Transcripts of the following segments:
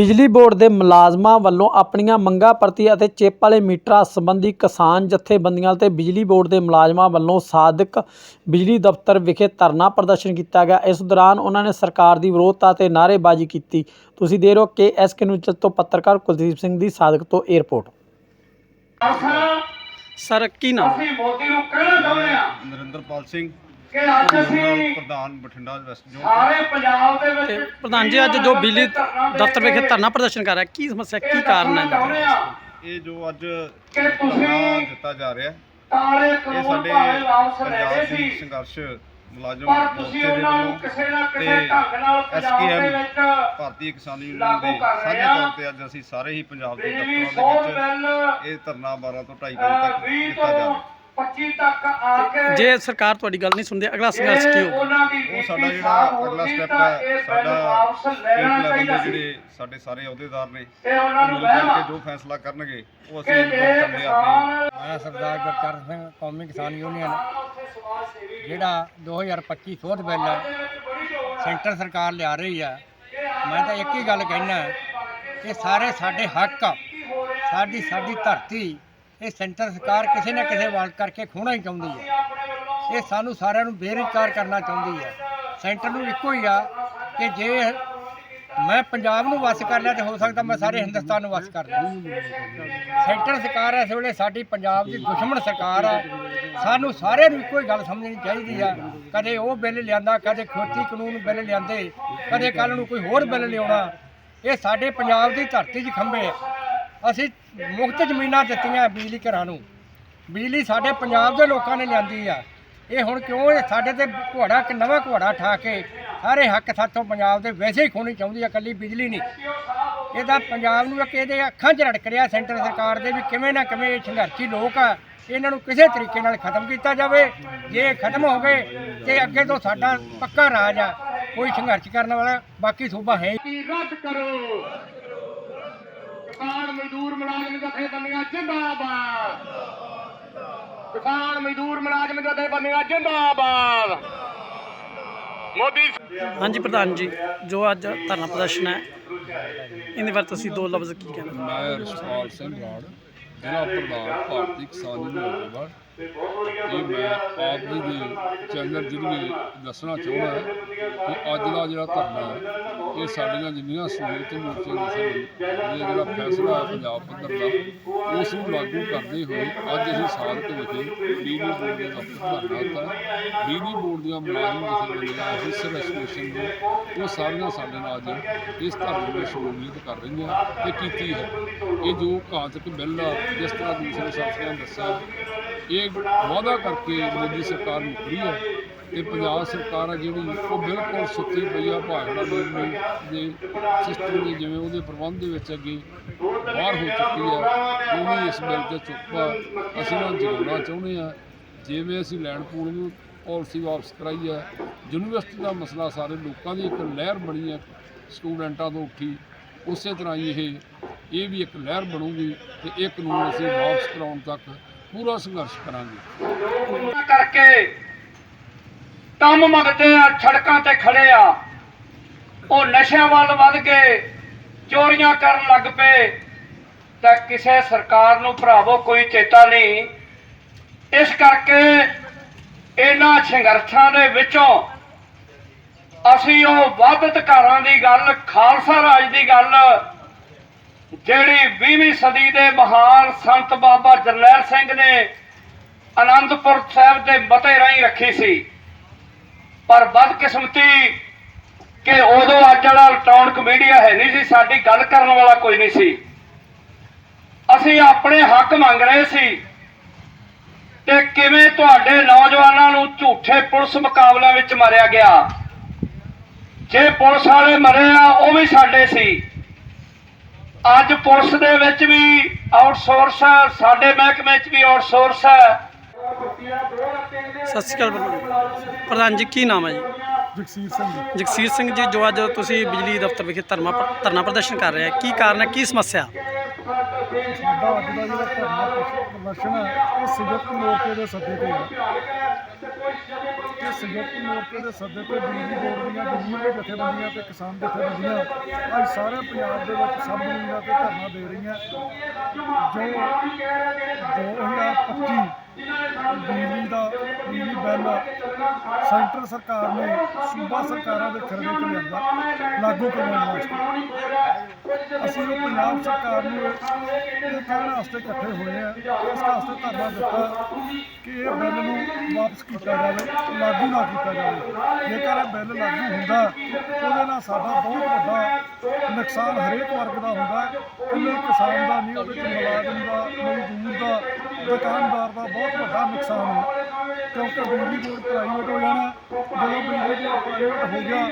ਬਿਜਲੀ ਬੋਰਡ ਦੇ ਮੁਲਾਜ਼ਮਾਂ ਵੱਲੋਂ ਆਪਣੀਆਂ ਮੰਗਾਂ ਪ੍ਰਤੀ ਅਤੇ ਚਿੱਪ ਵਾਲੇ ਮੀਟਰਾਂ ਸੰਬੰਧੀ ਕਿਸਾਨ ਜਥੇਬੰਦੀਆਂ ਤੇ ਬਿਜਲੀ ਬੋਰਡ ਦੇ ਮੁਲਾਜ਼ਮਾਂ ਵੱਲੋਂ ਸਾਦਿਕ ਬਿਜਲੀ ਦਫ਼ਤਰ ਵਿਖੇ ਧਰਨਾ ਪ੍ਰਦਰਸ਼ਨ ਕੀਤਾ ਗਿਆ। ਇਸ ਦੌਰਾਨ ਉਹਨਾਂ ਨੇ ਸਰਕਾਰ ਦੀ ਵਿਰੋਧਤਾ ਤੇ ਨਾਅਰੇਬਾਜ਼ੀ ਕੀਤੀ। ਤੁਸੀਂ ਦੇ ਰਹੇ ਹੋ ਕੇ ਐਸ ਕੇ ਨਿਊਜ਼ ਤੋਂ ਪੱਤਰਕਾਰ ਕੁਲਦੀਪ ਸਿੰਘ ਦੀ ਸਾਦਿਕ ਤੋਂ 에ਅਰਪੋਰਟ ਸਰ ਕੀ ਨਾਮ? ਅਸੀਂ ਮੋਦੀ ਨੂੰ ਕਹਿਣਾ ਚਾਹੁੰਦੇ ਆ ਨਰਿੰਦਰਪਾਲ ਸਿੰਘ। ਕਿ ਅੱਜ ਅਸੀਂ ਪ੍ਰਧਾਨ ਬਠਿੰਡਾ ਵੈਸਟ ਜ਼ੋਨ ਸਾਰੇ ਪੰਜਾਬ ਦੇ ਤੇ ਵਿੱਚ ਪ੍ਰਧਾਨ ਜੀ ਅੱਜ ਜੋ ਬਿਜਲੀ ਦਫ਼ਤਰ ਵਿਖੇ ਧਰਨਾ ਪ੍ਰਦਰਸ਼ਨ ਕਰ ਰਿਹਾ ਕੀ ਸਮੱਸਿਆ ਕੀ ਕਾਰਨ ਹੈ ਇਹ ਜੋ ਅੱਜ ਕਿ ਤੁਸੀਂ ਦਿੱਤਾ ਜਾ ਰਿਹਾ ਇਹ ਕਾਨੂੰਨ ਸਾਡੇ ਭਾਵੇਂ ਵਾਪਸ ਲੈ ਪੰਜਾਬ ਗਏ ਦੀ ਸੀ ਸੰਘਰਸ਼ ਮੁਲਾਜ਼ਮ ਪਰ ਮੋਰਚੇ ਤੁਸੀਂ ਦੇ ਉਹਨਾਂ ਨੂੰ ਵੱਲੋਂ ਕਿਸੇ ਨਾ ਕਿਸੇ ਤੇ ਢੰਗ ਨਾਲ ਪੰਜਾਬ ਦੇ SKM ਵਿੱਚ ਭਾਰਤੀ ਕਿਸਾਨ ਯੂਨੀਅਨ ਲਾਗੂ ਦੇ ਕਰ ਰਹੇ ਸਾਂਝੇ। ਤੌਰ ਤੇ ਅੱਜ ਅਸੀਂ ਸਾਰੇ ਹੀ ਪੰਜਾਬ ਦੇ ਬਿਜਲੀ ਦਫ਼ਤਰਾਂ ਦੇ ਬਿੱਲ ਵਿੱਚ ਇਹ ਧਰਨਾ 12 ਤੋਂ 2:30 ਵਜੇ ਤੱਕ 20 ਦਿੱਤਾ ਜਾ ਤੋਂ ਰਿਹਾ 25 ਤੱਕ ਆ ਕੇ ਜੇ ਸਰਕਾਰ ਤੁਹਾਡੀ ਗੱਲ ਨਹੀਂ ਸੁਣਦੀ ਅਗਲਾ ਸੰਘਰਸ਼ ਕੀ ਉਹਨਾਂ ਦੀ ਉਹ ਸਾਡਾ ਜਿਹੜਾ ਅਗਲਾ ਸਟੈਪ ਤਾਂ ਹੈ ਸਾਡਾ ਲੈਣਾ ਚਾਹੀਦਾ ਜਿਹੜੇ ਸਾਡੇ ਸਾਰੇ ਅਹੁਦੇਦਾਰ ਨੇ ਇਹ ਉਹਨਾਂ ਨੂੰ ਵਹਿਮ ਆ ਜੋ ਫੈਸਲਾ ਕਰਨਗੇ ਉਹ ਅਸੀਂ ਜੇ ਵਰਤਣ ਦੇ ਆਪਣੇ। ਮੈਂ ਸਰਦਾਰ ਗੁਰਚਰਨ ਸਿੰਘ ਕੌਮੀ ਕਿਸਾਨ ਯੂਨੀਅਨ। ਜਿਹੜਾ 2025 ਸੋਧ ਬਿੱਲ ਹੈ ਸੈਂਟਰ ਸਰਕਾਰ ਲਿਆ ਰਹੀ ਆ ਮੈਂ ਤਾਂ ਇੱਕ ਹੀ ਗੱਲ ਕਹਿਣਾ ਕਿ ਸਾਰੇ ਸਾਡੇ ਹੱਕ ਸਾਡੀ ਸਾਡੀ ਧਰਤੀ ਇਹ ਸੈਂਟਰ ਸਰਕਾਰ ਕਿਸੇ ਨਾ ਕਿਸੇ ਵਾਲ ਕਰਕੇ ਖੋਣਾ ਹੀ ਚਾਹੁੰਦੀ ਹੈ। ਇਹ ਸਾਨੂੰ ਸਾਰਿਆਂ ਨੂੰ ਬੇਰੁਜ਼ਗਾਰ ਕਰਨਾ ਚਾਹੁੰਦੀ ਹੈ। ਸੈਂਟਰ ਨੂੰ ਇੱਕੋ ਹੀ ਆ ਕਿ ਜੇ ਮੈਂ ਪੰਜਾਬ ਨੂੰ ਵਸ ਕਰ ਲਿਆ ਤੇ ਹੋ ਸਕਦਾ ਮੈਂ ਸਾਰੇ ਹਿੰਦੁਸਤਾਨ ਨੂੰ ਵਸ ਕਰ ਲਿਆ। ਸੈਂਟਰ ਸਰਕਾਰ ਇਸ ਵੇਲੇ ਸਾਡੀ ਪੰਜਾਬ ਦੀ ਦੁਸ਼ਮਣ ਸਰਕਾਰ ਆ। ਸਾਨੂੰ ਸਾਰਿਆਂ ਨੂੰ ਇੱਕੋ ਹੀ ਗੱਲ ਸਮਝਣੀ ਚਾਹੀਦੀ ਆ। ਕਦੇ ਉਹ ਬਿੱਲ ਲਿਆਂਦਾ, ਕਦੇ ਖੋਤੀ ਕਾਨੂੰਨ ਬਿੱਲ ਲਿਆਂਦੇ, ਕਦੇ ਕੱਲ ਨੂੰ ਕੋਈ ਹੋਰ ਬਿੱਲ ਲਿਆਉਣਾ। ਇਹ ਸਾਡੇ ਪੰਜਾਬ ਦੀ ਧਰਤੀ 'ਚ ਖੰਭੇ ਆ। ਅਸੀਂ ਮੁਫਤ ਜ਼ਮੀਨਾਂ ਦਿੱਤੀਆਂ ਬਿਜਲੀ ਘਰਾਂ ਨੂੰ। ਬਿਜਲੀ ਸਾਡੇ ਪੰਜਾਬ ਦੇ ਲੋਕਾਂ ਨੇ ਲਿਆਂਦੀ ਆ। ਇਹ ਹੁਣ ਕਿਉਂ ਇਹ ਸਾਡੇ ਤੇ ਘੋੜਾ ਇੱਕ ਨਵਾਂ ਘੋੜਾ ਠਾ ਕੇ ਸਾਰੇ ਹੱਕ ਸਾਥੋਂ ਪੰਜਾਬ ਦੇ ਵੈਸੇ ਹੀ ਖੋਣੀ ਚਾਹੁੰਦੀ ਆ ਕੱਲੀ ਬਿਜਲੀ ਨਹੀਂ। ਇਹਦਾ ਪੰਜਾਬ ਨੂੰ ਇੱਕ ਇਹਦੇ ਅੱਖਾਂ 'ਚ ਰੜਕ ਰਿਹਾ ਸੈਂਟਰ ਸਰਕਾਰ ਦੇ ਵੀ ਕਿਵੇਂ ਨਾ ਕਿਵੇਂ ਇਹ ਸੰਘਰਸ਼ੀ ਲੋਕ ਆ, ਇਹਨਾਂ ਨੂੰ ਕਿਸੇ ਤਰੀਕੇ ਨਾਲ ਖਤਮ ਕੀਤਾ ਜਾਵੇ। ਜੇ ਇਹ ਖਤਮ ਹੋ ਗਏ ਤੇ ਅੱਗੇ ਤੋਂ ਸਾਡਾ ਪੱਕਾ ਰਾਜ ਆ, ਕੋਈ ਸੰਘਰਸ਼ ਕਰਨ ਵਾਲਾ ਬਾਕੀ ਸੂਬਾ ਹੈ ਹੀ ਰੱਦ ਕਰੋ। ਮਜ਼ਦੂਰ ਮੁਲਾਜ਼ਮ ਜਥੇਬੰਦੀਆਂ ਜਿੰਦਾਬਾਦ। ਕਿਸਾਨ ਮਜ਼ਦੂਰ ਮੁਲਾਜ਼ਮ ਜਥੇਬੰਦੀਆਂ ਜਿੰਦਾਬਾਦ। ਮੋਦੀ ਹਾਂਜੀ ਪ੍ਰਧਾਨ ਜੀ ਜੋ ਅੱਜ ਧਰਨਾ ਪ੍ਰਦਰਸ਼ਨ ਹੈ ਇਹਦੇ ਬਾਰੇ ਤੁਸੀਂ ਦੋ ਲਫ਼ਜ਼ ਕੀ ਕਹਿਣਾ ਮੈਂ ਰਸ਼ਪਾਲ ਸਿੰਘ ਬਰਾੜ ਜ਼ਿਲ੍ਹਾ ਪ੍ਰਧਾਨ ਭਾਰਤੀ ਕਿਸਾਨ ਯੂਨੀਅਨ ਇਹ ਮੈਂ ਆਪ ਜੀ ਦੇ ਚੈਨਲ ਜਰੀਏ ਦੱਸਣਾ ਚਾਹੁੰਦਾ ਕਿ ਅੱਜ ਦਾ ਜਿਹੜਾ ਧਰਨਾ ਹੈ ਇਹ ਸਾਡੀਆਂ ਜਿੰਨੀਆਂ ਸਹੂਲਤ ਮੋਰਚੇ ਦੇ ਇਹ ਜਿਹੜਾ ਫੈਸਲਾ ਹੈ ਪੰਜਾਬ ਪੱਧਰ ਦਾ ਉਸ ਨੂੰ ਲਾਗੂ ਕਰਦੇ ਹੋਏ ਅੱਜ ਅਸੀਂ ਸਾਧਕ ਵਿਖੇ ਬਿਜਲੀ ਬੋਰਡ ਦੇ ਦਫ਼ਤਰ ਧਰਨਾ ਦਿੱਤਾ। ਬਿਜਲੀ ਬੋਰਡ ਦੀਆਂ ਮੁਲਾਜ਼ਮ ਜਥੇਬੰਦੀਆਂ ਅਫੀਸਰ ਐਸੋਸੀਏਸ਼ਨ ਨੇ ਉਹ ਸਾਰੀਆਂ ਸਾਡੇ ਨਾਲ ਅੱਜ ਇਸ ਧਰਨੇ ਵਿੱਚ ਸ਼ਮੂਲੀਅਤ ਕਰ ਰਹੀਆਂ ਤੇ ਕੀਤੀ ਹੈ। ਇਹ ਜੋ ਘਾਤਕ ਬਿੱਲ ਜਿਸ ਤਰ੍ਹਾਂ ਦੂਸਰੇ ਸਾਥੀਆਂ ਨੇ ਦੱਸਿਆ ਇਹ ਵਾਅਦਾ ਕਰਕੇ ਮੋਦੀ ਸਰਕਾਰ ਮੁਕਰੀ ਹੈ ਤੇ ਪੰਜਾਬ ਸਰਕਾਰ ਆ ਜਿਹੜੀ, ਉਹ ਬਿਲਕੁਲ ਸੁੱਤੀ ਪਈ ਆ, ਭਾਖੜਾ ਦੇ ਦੇ ਸਿਸਟਮ ਦੇ ਜਿਵੇਂ ਉਹਦੇ ਪ੍ਰਬੰਧ ਦੇ ਵਿੱਚ ਅੱਗੇ ਬਾਹਰ ਹੋ ਚੁੱਕੀ ਹੈ ਉਹ ਵੀ ਇਸ ਬਿੱਲ ਤੇ ਚੁੱਪ ਅਸੀਂ ਨਾ ਜਗਾਉਣਾ ਚਾਹੁੰਦੇ ਆ, ਜਿਵੇਂ ਅਸੀਂ ਲੈਂਡ ਪੂਲ ਨੂੰ ਪਾਲਿਸੀ ਵਾਪਸ ਕਰਾਈ ਹੈ ਯੂਨੀਵਰਸਿਟੀ ਦਾ ਮਸਲਾ ਸਾਰੇ ਲੋਕਾਂ ਦੀ ਇੱਕ ਲਹਿਰ ਬਣੀ ਹੈ ਸਟੂਡੈਂਟਾਂ ਤੋਂ ਉੱਠੀ, ਉਸੇ ਤਰ੍ਹਾਂ ਹੀ ਇਹ ਇਹ ਵੀ ਇੱਕ ਲਹਿਰ ਬਣੂਗੀ ਤੇ ਇਹ ਕਾਨੂੰਨ ਅਸੀਂ ਵਾਪਸ ਕਰਾਉਣ ਤੱਕ ਪੂਰਾ ਸੰਘਰਸ਼ ਕਰਾਂਗੇ। ਕਰਕੇ ਕੰਮ ਮੰਗਦੇ ਆ, ਸੜਕਾਂ ਤੇ ਖੜੇ ਆ। ਉਹ ਨਸ਼ਿਆਂ ਵੱਲ ਵੱਧ ਕੇ ਚੋਰੀਆਂ ਕਰਨ ਲੱਗ ਪਏ। ਤਾਂ ਕਿਸੇ ਸਰਕਾਰ ਨੂੰ ਭਰਾਵੋ ਕੋਈ ਚੇਤਾ ਨਹੀਂ। ਇਸ ਕਰਕੇ ਇਹਨਾਂ ਸੰਘਰਸ਼ਾਂ ਦੇ ਵਿੱਚੋਂ ਅਸੀਂ ਉਹ ਵੱਧ ਅਧਿਕਾਰਾਂ ਦੀ ਗੱਲ, ਖਾਲਸਾ ਰਾਜ ਦੀ ਗੱਲ ਜਿਹੜੀ 20ਵੀਂ ਸਦੀ ਦੇ ਮਹਾਨ ਸੰਤ ਬਾਬਾ ਜਰਨੈਲ ਸਿੰਘ ਨੇ ਅਨੰਦਪੁਰ ਸਾਹਿਬ ਦੇ ਮਤੇ ਰਾਹੀਂ ਰੱਖੀ ਸੀ। ਪਰ ਬਦਕਿਸਮਤੀ ਕਿ ਉਦੋਂ ਅੱਜ ਵਾਲਾ ਇਲੈਕਟ੍ਰੋਨਿਕ ਮੀਡੀਆ ਹੈ ਨਹੀਂ ਸੀ, ਸਾਡੀ ਗੱਲ ਕਰਨ ਵਾਲਾ ਕੋਈ ਨਹੀਂ ਸੀ। ਅਸੀਂ ਆਪਣੇ ਹੱਕ ਮੰਗ ਰਹੇ ਸੀ ਤੇ ਕਿਵੇਂ ਤੁਹਾਡੇ ਨੌਜਵਾਨਾਂ ਨੂੰ ਝੂਠੇ ਪੁਲਿਸ ਮੁਕਾਬਲਿਆਂ ਵਿੱਚ ਮਾਰਿਆ ਗਿਆ। ਜੇ ਪੁਲਿਸ ਵਾਲੇ ਮਰੇ ਆ, ਉਹ ਵੀ ਸਾਡੇ ਸੀ। ਅੱਜ ਪੁਲਿਸ ਦੇ ਵਿੱਚ ਵੀ ਆਊਟਸੋਰਸ ਹੈ ਸਾਡੇ ਮਹਿਕਮੇ 'ਚ ਵੀ ਆਊਟਸੋਰਸ ਹੈ। ਸਤਿ ਸ਼੍ਰੀ ਅਕਾਲ ਪ੍ਰਧਾਨ ਜੀ ਕੀ ਨਾਮ ਹੈ ਜੀ? ਜਗਸੀਰ ਸਿੰਘ ਜੀ। ਜਗਸੀਰ ਸਿੰਘ ਜੀ ਜੋ ਅੱਜ ਤੁਸੀਂ ਬਿਜਲੀ ਦਫ਼ਤਰ ਵਿਖੇ ਧਰਨਾ ਧਰਨਾ ਪ੍ਰਦਰਸ਼ਨ ਕਰ ਰਹੇ ਆ ਕੀ ਕਾਰਨ ਹੈ ਕੀ ਸਮੱਸਿਆ? ਸਾਡਾ ਅੱਜ ਦਾ ਜਿਹੜਾ ਧਰਨਾ ਪ੍ਰਦਰਸ਼ਨ ਹੈ ਇਹ ਸੰਯੁਕਤ ਮੋਰਚੇ ਦੇ ਸੱਦੇ ਤੇ ਹੈ। ਸੰਯੁਕਤ ਮੋਰਚੇ ਦੇ ਸੱਦੇ ਤੇ ਬਿਜਲੀ ਬੋਰਡ ਦੀਆਂ ਜਿੰਨੀਆਂ ਜਥੇਬੰਦੀਆਂ ਤੇ ਕਿਸਾਨ ਜਥੇਬੰਦੀਆਂ ਅੱਜ ਸਾਰੇ ਪੰਜਾਬ ਦੇ ਵਿੱਚ ਸਭ ਜ਼ਮੀਨਾਂ ਤੇ ਧਰਨਾ ਦੇ ਰਹੀਆਂ। ਜੋ 2025 ਬਿਜਲੀ ਦਾ ਬਿਜਲੀ ਬਿੱਲ ਸੈਂਟਰ ਸਰਕਾਰ ਨੇ ਸੂਬਾ ਸਰਕਾਰਾਂ ਦੇ ਖਰੜੇ ਚ ਲਿਆਂਦਾ, ਲਾਗੂ ਕਰਵਾਉਣ ਵਾਸਤੇ। ਅਸੀਂ ਉਹ ਪੰਜਾਬ ਸਰਕਾਰ ਨੂੰ ਇਹ ਕਹਿਣ ਵਾਸਤੇ ਇਕੱਠੇ ਹੋਏ ਆ, ਇਸ ਵਾਸਤੇ ਧਰਨਾ ਦਿੱਤਾ ਕਿ ਇਹ ਬਿੱਲ ਨੂੰ ਵਾਪਸ ਕੀਤਾ ਜਾਵੇ, ਲਾਗੂ ਨਾ ਕੀਤਾ ਜਾਵੇ। ਜੇਕਰ ਇਹ ਬਿੱਲ ਲਾਗੂ ਹੁੰਦਾ, ਉਹਦੇ ਨਾਲ ਸਾਡਾ ਬਹੁਤ ਵੱਡਾ ਨੁਕਸਾਨ ਹਰੇਕ ਵਰਗ ਦਾ ਹੁੰਦਾ। ਇਕੱਲੇ ਕਿਸਾਨ ਦਾ, ਨਹੀਂ ਉਹਦੇ ਚ ਮੁਲਾਜ਼ਮ ਦਾ, ਮਜ਼ਦੂਰ ਦਾ, ਦੁਕਾਨਦਾਰ ਦਾ ਬਹੁਤ ਵੱਡਾ ਨੁਕਸਾਨ ਹੈ ਕਿਉਂਕਿ ਬਿਜਲੀ ਬੋਰਡ ਪ੍ਰਾਈਵੇਟ ਹੋ ਜਾਣਾ। ਜਦੋਂ ਬਿਜਲੀ ਬੋਰਡ ਪ੍ਰਾਈਵੇਟ ਹੋ ਗਿਆ,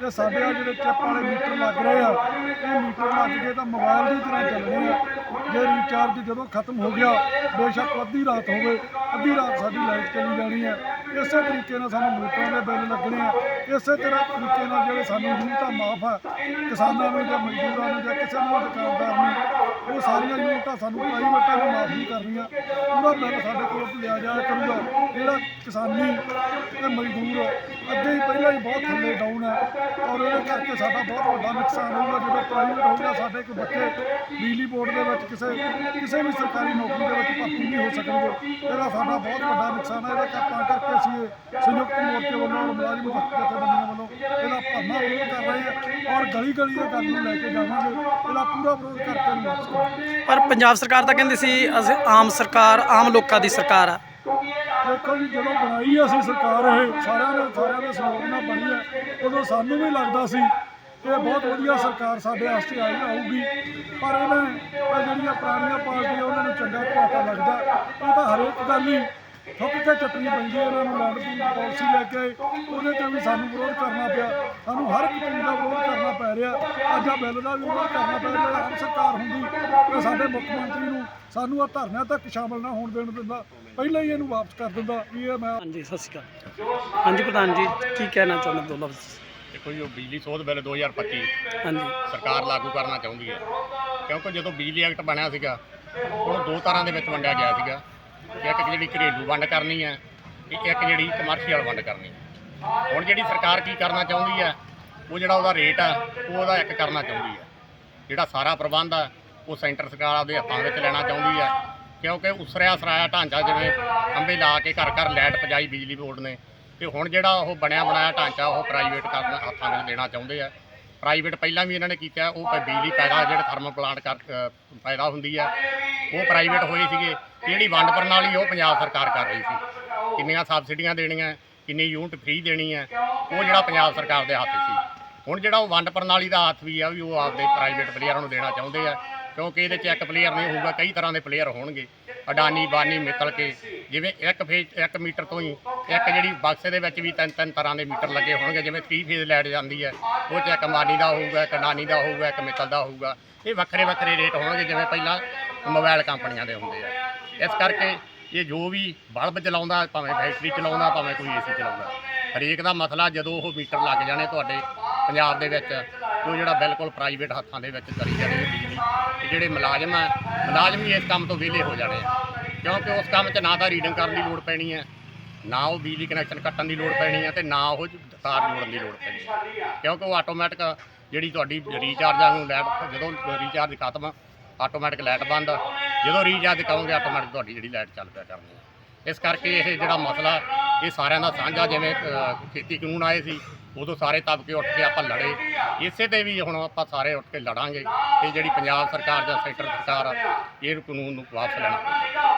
ਤੇ ਸਾਡੇ ਆ ਜਿਹੜੇ ਚਿੱਪ ਵਾਲੇ ਮੀਟਰ ਲੱਗ ਰਹੇ ਆ, ਇਹ ਮੀਟਰ ਲੱਗ ਗਏ ਤਾਂ ਮੋਬਾਈਲ ਦੀ ਤਰ੍ਹਾਂ ਚੱਲਣੇ ਆ। ਜੇ ਰੀਚਾਰਜ ਜਦੋਂ ਖਤਮ ਹੋ ਗਿਆ, ਬੇਸ਼ੱਕ ਅੱਧੀ ਰਾਤ ਹੋਵੇ, ਅੱਧੀ ਰਾਤ ਸਾਡੀ ਲਾਈਟ ਚਲੀ ਜਾਣੀ ਹੈ ਇਸੇ ਤਰੀਕੇ ਨਾਲ ਸਾਨੂੰ ਮੀਟਰਾਂ ਦੇ ਬਿੱਲ ਲੱਗਣੇ ਆ। ਇਸੇ ਤਰ੍ਹਾਂ ਤਰੀਕੇ ਨਾਲ ਜਿਹੜੇ ਸਾਨੂੰ ਯੂਨਿਟਾਂ ਮਾਫ ਆ, ਕਿਸਾਨਾਂ ਨੂੰ ਜਾਂ ਮਜ਼ਦੂਰਾਂ ਨੂੰ ਜਾਂ ਕਿਸੇ ਨੂੰ ਦੁਕਾਨਦਾਰ ਨੂੰ, ਉਹ ਸਾਰੀਆਂ ਯੂਨਿਟਾਂ ਸਾਨੂੰ ਪ੍ਰਾਈਵੇਟਾਂ ਨੂੰ ਮਾਫ ਨਹੀਂ ਕਰਨੀਆਂ। ਉਹਦਾ ਬਿੱਲ ਸਾਡੇ ਕੋਲ ਲਿਆ ਜਾਇਆ ਕਰੂਗਾ। ਜਿਹੜਾ ਕਿਸਾਨੀ ਤੇ ਮਜ਼ਦੂਰ ਅੱਗੇ ਹੀ ਪਹਿਲਾਂ ਹੀ ਬਹੁਤ ਥੱਲੇ ਡਾਊਨ ਹੈ ਔਰ ਇਹਦੇ ਕਰਕੇ ਸਾਡਾ ਬਹੁਤ ਵੱਡਾ ਨੁਕਸਾਨ ਹੋਊਗਾ। ਜਦੋਂ ਪ੍ਰਾਈਵੇਟ ਹੋਊਗਾ ਸਾਡੇ ਕੋਈ ਬੱਚੇ ਬਿਜਲੀ ਬੋਰਡ ਦੇ ਵਿੱਚ ਕਿਸੇ ਕਿਸੇ ਵੀ ਸਰਕਾਰੀ ਨੌਕਰੀ ਦੇ ਵਿੱਚ ਭਰਤੀ ਨਹੀਂ ਹੋ ਸਕਣਗੇ। ਇਹਦਾ ਸਾਡਾ ਬਹੁਤ ਵੱਡਾ ਨੁਕਸਾਨ ਹੈ। ਇਹਦਾ ਕਰ- ਤਾਂ ਕਰਕੇ ਅਸੀਂ ਸੰਯੁਕਤ ਮੋਰਚੇ ਵੱਲੋਂ ਔਰ ਮੁਲਾਜ਼ਮ ਜਥੇਬੰਦੀਆਂ ਵੱਲੋਂ ਇਹਦਾ ਭਰਨਾ ਵਿਰੋਧ ਕਰ ਰਹੇ ਹਾਂ ਔਰ ਗਲੀ ਗਲੀ ਇਹ ਗੱਲ ਨੂੰ ਲੈ ਕੇ ਜਾਵਾਂਗੇ। ਇਹਦਾ ਪੂਰਾ ਵਿਰੋਧ ਕਰਕੇ ਪਰ ਪੰਜਾਬ ਸਰਕਾਰ ਤਾਂ ਕਹਿੰਦੀ ਸੀ, ਅਸੀਂ ਆਮ ਸਰਕਾਰ, ਆਮ ਲੋਕਾਂ ਦੀ ਸਰਕਾਰ ਆ। ਦੇਖੋ ਜੀ ਜਦੋਂ ਬਣਾਈ ਅਸੀਂ ਸਰਕਾਰ ਇਹ, ਸਾਰਿਆਂ ਨੇ ਸਾਰਿਆਂ ਦੇ ਸਹਿਯੋਗ ਨਾਲ ਬਣੀ ਹੈ। ਉਦੋਂ ਸਾਨੂੰ ਵੀ ਲੱਗਦਾ ਸੀ ਕਿ ਇਹ ਬਹੁਤ ਵਧੀਆ ਸਰਕਾਰ ਸਾਡੇ ਵਾਸਤੇ ਆਈ ਆਊਗੀ। ਪਰ ਇਹਨਾਂ ਇਹ ਜਿਹੜੀਆਂ ਪੁਰਾਣੀਆਂ ਪਾਰਟੀਆਂ, ਉਹਨਾਂ ਨੂੰ ਚੰਗਾ ਘਾਟਾ ਲੱਗਦਾ। ਇਹ ਤਾਂ ਹਰੇਕ ਗੱਲ ਹੀ ਠੁੱਕ ਕੇ ਚੱਟਣੀ ਪੈਂਦੀ ਹੈ ਇਹਨਾਂ ਨੂੰ ਲੈਂਡ ਦੀ ਪਾਲਿਸੀ ਲੈ ਕੇ ਆਏ, ਉਹਦੇ ਤੇ ਵੀ ਸਾਨੂੰ ਵਿਰੋਧ ਕਰਨਾ ਪਿਆ। ਸਾਨੂੰ ਹਰ ਇੱਕ ਚੀਜ਼ ਦਾ ਵਿਰੋਧ ਕਰਨਾ ਪੈ ਰਿਹਾ। ਅੱਜ ਆ ਬਿੱਲ ਦਾ ਵੀ ਵਿਰੋਧ ਕਰਨਾ ਪੈ ਰਿਹਾ। ਆਮ ਸਰਕਾਰ ਹੁੰਦੀ ਤਾਂ ਸਾਡੇ ਮੁੱਖ ਮੰਤਰੀ ਨੂੰ ਸਾਨੂੰ ਆ ਧਰਨਿਆਂ ਤੱਕ ਸ਼ਾਮਲ ਨਾ ਹੋਣ ਦੇਣ ਦਿੰਦਾ। ਪਹਿਲਾਂ ਹੀ ਇਹਨੂੰ ਵਾਪਸ ਕਰ ਦਿੰਦਾ। ਵੀ ਇਹ ਮੈਂ ਹਾਂਜੀ ਸਤਿ ਸ਼੍ਰੀ ਅਕਾਲ। ਹਾਂਜੀ ਪ੍ਰਧਾਨ ਜੀ ਕੀ ਕਹਿਣਾ ਚਾਹੁੰਦੇ ਦੋ ਲਫ਼ਜ਼ ਦੇਖੋ ਜੀ ਉਹ ਬਿਜਲੀ ਸੋਧ ਬਿੱਲ 2025 ਹਾਂਜੀ। ਸਰਕਾਰ ਲਾਗੂ ਕਰਨਾ ਚਾਹੁੰਦੀ ਹੈ। ਕਿਉਂਕਿ ਜਦੋਂ ਬਿਜਲੀ ਐਕਟ ਬਣਿਆ ਸੀਗਾ ਉਹਨੂੰ ਦੋ ਤਰ੍ਹਾਂ ਦੇ ਵਿੱਚ ਵੰਡਿਆ ਗਿਆ ਸੀਗਾ। ਇੱਕ ਜਿਹੜੀ ਘਰੇਲੂ ਵੰਡ ਕਰਨੀ ਹੈ ਤੇ ਇੱਕ ਜਿਹੜੀ ਕਮਰਸ਼ੀਅਲ ਵੰਡ ਕਰਨੀ ਹੈ ਹੁਣ ਜਿਹੜੀ ਸਰਕਾਰ ਕੀ ਕਰਨਾ ਚਾਹੁੰਦੀ ਹੈ ਉਹ ਜਿਹੜਾ ਉਹਦਾ ਰੇਟ ਆ, ਉਹ ਉਹਦਾ ਇੱਕ ਕਰਨਾ ਚਾਹੁੰਦੀ ਹੈ ਜਿਹੜਾ ਸਾਰਾ ਪ੍ਰਬੰਧ ਆ, ਉਹ ਸੈਂਟਰ ਸਰਕਾਰ ਦੇ ਹੱਥਾਂ ਵਿੱਚ ਲੈਣਾ ਚਾਹੁੰਦੀ ਹੈ ਕਿਉਂਕਿ ਉਸਰਿਆ ਸਰਾਇਆ ਢਾਂਚਾ ਜਿਵੇਂ ਖੰਭੇ ਲਾ ਕੇ ਘਰ ਘਰ ਲਾਈਟ ਪਜਾਈ ਬਿਜਲੀ ਬੋਰਡ ਨੇ, ਤੇ ਹੁਣ ਜਿਹੜਾ ਉਹ ਬਣਿਆ ਬਣਾਇਆ ਢਾਂਚਾ, ਉਹ ਪ੍ਰਾਈਵੇਟ ਕਰਨ ਹੱਥਾਂ ਵਿੱਚ ਦੇਣਾ ਚਾਹੁੰਦੇ ਆ। ਪ੍ਰਾਈਵੇਟ ਪਹਿਲਾਂ ਵੀ ਇਹਨਾਂ ਨੇ ਕੀਤਾ, ਉਹ ਪ- ਬਿਜਲੀ ਪੈਦਾ, ਜਿਹੜੇ ਥਰਮਲ ਪਲਾਂਟ ਕਰ ਪੈਦਾ ਹੁੰਦੀ ਆ ਉਹ ਪ੍ਰਾਈਵੇਟ ਹੋਏ ਸੀਗੇ। ਤੇ ਜਿਹੜੀ ਵੰਡ ਪ੍ਰਣਾਲੀ ਉਹ ਪੰਜਾਬ ਸਰਕਾਰ ਕਰ ਰਹੀ ਸੀ। ਕਿੰਨੀਆਂ ਸਬਸਿਡੀਆਂ ਦੇਣੀਆਂ, ਕਿੰਨੀ ਯੂਨਿਟ ਫ੍ਰੀ ਦੇਣੀ ਹੈ, ਉਹ ਜਿਹੜਾ ਪੰਜਾਬ ਸਰਕਾਰ ਦੇ ਹੱਥ ਸੀ। ਹੁਣ ਜਿਹੜਾ ਉਹ ਵੰਡ ਪ੍ਰਣਾਲੀ ਦਾ ਹੱਥ ਵੀ ਆ ਵੀ ਉਹ ਆਪਦੇ ਪ੍ਰਾਈਵੇਟ ਪਲੇਅਰਾਂ ਨੂੰ ਦੇਣਾ ਚਾਹੁੰਦੇ ਆ, ਕਿਉਂਕਿ ਇਹਦੇ 'ਚ ਇੱਕ ਪਲੇਅਰ ਨਹੀਂ ਹੋਊਗਾ, ਕਈ ਤਰ੍ਹਾਂ ਦੇ ਪਲੇਅਰ ਹੋਣਗੇ। ਅਡਾਨੀ, ਬਾਨੀ, ਮਿੱਤਲ ਕੇ, ਜਿਵੇਂ ਇੱਕ ਫੇਜ਼ ਇੱਕ ਮੀਟਰ ਤੋਂ ਹੀ ਇੱਕ ਜਿਹੜੀ ਬਕਸੇ ਦੇ ਵਿੱਚ ਵੀ ਤਿੰਨ ਤਿੰਨ ਤਰ੍ਹਾਂ ਦੇ ਮੀਟਰ ਲੱਗੇ ਹੋਣਗੇ, ਜਿਵੇਂ 3 ਫੇਜ਼ ਲਾਈਟ ਜਾਂਦੀ ਹੈ। ਉਹ 'ਚ ਇੱਕ ਮਾਨੀ ਦਾ ਹੋਊਗਾ, ਇੱਕ ਨਾਨੀ ਦਾ ਹੋਊਗਾ, ਇੱਕ ਮਿੱਤਲ ਦਾ ਹੋਊਗਾ। ਇਹ ਵੱਖਰੇ ਵੱਖਰੇ ਰੇਟ ਹੋਣਗੇ, ਜਿਵੇਂ ਪਹਿਲਾਂ ਮੋਬਾਈਲ ਕੰਪਨੀਆਂ ਦੇ ਹੁੰਦੇ ਆ। ਇਸ ਕਰਕੇ ਇਹ ਜੋ ਵੀ ਬਲਬ ਚਲਾਉਂਦਾ, ਭਾਵੇਂ ਬੈਟਰੀ ਚਲਾਉਂਦਾ, ਭਾਵੇਂ ਕੋਈ ਏਸੀ ਚਲਾਉਂਦਾ, ਹਰੇਕ ਦਾ ਮਸਲਾ ਜਦੋਂ ਉਹ ਮੀਟਰ ਲੱਗ ਜਾਣੇ ਤੁਹਾਡੇ ਪੰਜਾਬ ਦੇ ਵਿੱਚ ਉਹ ਜਿਹੜਾ ਬਿਲਕੁਲ ਪ੍ਰਾਈਵੇਟ ਹੱਥਾਂ ਦੇ ਵਿੱਚ ਕਰੀ ਜਾਣੇ ਬਿਜਲੀ, ਤੇ ਜਿਹੜੇ ਮੁਲਾਜ਼ਮ ਆ, ਮੁਲਾਜ਼ਮ ਵੀ ਇਸ ਕੰਮ ਤੋਂ ਵਿਹਲੇ ਹੋ ਜਾਣੇ ਆ। ਕਿਉਂਕਿ ਉਸ ਕੰਮ 'ਚ ਨਾ ਤਾਂ ਰੀਡਿੰਗ ਕਰਨ ਦੀ ਲੋੜ ਪੈਣੀ ਹੈ ਨਾ ਉਹ ਬਿਜਲੀ ਕਨੈਕਸ਼ਨ ਕੱਟਣ ਦੀ ਲੋੜ ਪੈਣੀ ਹੈ ਤੇ ਨਾ ਉਹ ਤਾਰ ਜੋੜਨ ਦੀ ਲੋੜ ਪੈਣੀ ਹੈ ਕਿਉਂਕਿ ਉਹ ਆਟੋਮੈਟਿਕ ਜਿਹੜੀ ਤੁਹਾਡੀ ਰੀਚਾਰਜ ਨੂੰ ਲੈਟ ਜਦੋਂ ਰੀਚਾਰਜ ਖਤਮ ਆਟੋਮੈਟਿਕ ਲਾਈਟ ਬੰਦ ਜਦੋਂ ਰੀਚਾਰਜ ਕਰੋਗੇ ਆਟੋਮੈਟਿਕ ਤੁਹਾਡੀ ਜਿਹੜੀ ਲਾਈਟ ਚੱਲ ਪਿਆ ਕਰਨੀ ਇਸ ਕਰਕੇ ਇਹ ਜਿਹੜਾ ਮਸਲਾ, ਇਹ ਸਾਰਿਆਂ ਦਾ ਸਾਂਝਾ, ਜਿਵੇਂ ਖੇਤੀ ਕਾਨੂੰਨ ਆਏ ਸੀ, ਉਦੋਂ ਸਾਰੇ ਤਬਕੇ ਉੱਠ ਕੇ ਆਪਾਂ ਲੜੇ। ਇਸੇ ਤੇ ਵੀ ਹੁਣ ਆਪਾਂ ਸਾਰੇ ਉੱਠ ਕੇ ਲੜਾਂਗੇ ਤੇ ਜਿਹੜੀ ਪੰਜਾਬ ਸਰਕਾਰ ਜਾਂ ਸੈਂਟਰ ਸਰਕਾਰ ਆ, ਇਹ ਕਾਨੂੰਨ ਨੂੰ ਵਾਪਸ ਲੈਣਾ